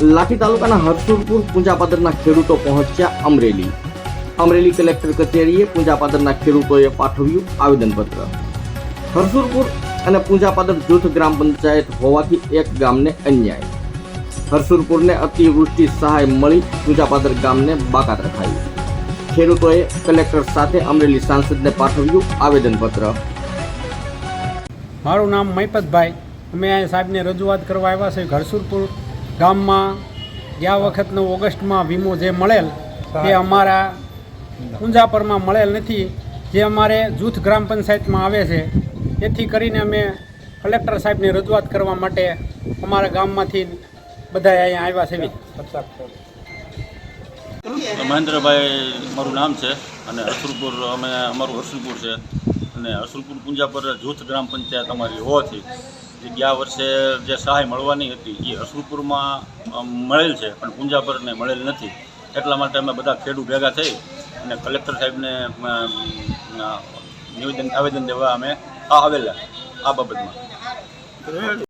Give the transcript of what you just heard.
લાઠી તાલુકાના હરસુરપુર પૂંજાપાદરના ખેડૂતો પહોંચ્યા અમરેલી. અમરેલી કલેક્ટર કચેરીએ પૂંજાપાદરના ખેડૂતોએ પાઠવ્યું આવેદનપત્ર. હરસુરપુર અને પૂંજાપાદર જૂથ ગ્રામ પંચાયત હોવાથી એક ગામને અન્યાય. હરસુરપુરને અતિવૃષ્ટિ સહાય મળી પૂંજાપાદર ગામને બાકાત રખાયું ખેડૂતોએ કલેક્ટર સાથે અમરેલી સાંસદને પાઠવ્યું આવેદનપત્ર. મારું નામ મૈપતભાઈ. અમે સાહેબને રજૂઆત કરવા આવ્યા છે ઘરસુરપુર ગામમાં ગયા વખતનો ઓગસ્ટમાં વીમો જે મળેલ તે અમારા કુંજાપરમાં મળેલ નથી. જે અમારે જૂથ ગ્રામ પંચાયતમાં આવે છે તેથી કરીને અમે કલેક્ટર સાહેબને રજૂઆત કરવા માટે અમારા ગામમાંથી બધા અહીંયા આવ્યા છે. મહેન્દ્રભાઈ મારું નામ છે અને અસુરપુર અમે અમારું અસુરપુર છે. અને અસુરપુર કુંજાપર જૂથ ગ્રામ પંચાયત અમારી હોવાથી જે ગયા વર્ષે જે સહાય મળવાની હતી એ હસરુપુરમાં મળેલ છે, પણ પૂંજાપરને મળેલ નથી. એટલા માટે અમે બધા ખેડૂત ભેગા થઈ અને કલેક્ટર સાહેબને નિવેદન, આવેદન દેવા અમે આવેલા, આ બાબતમાં.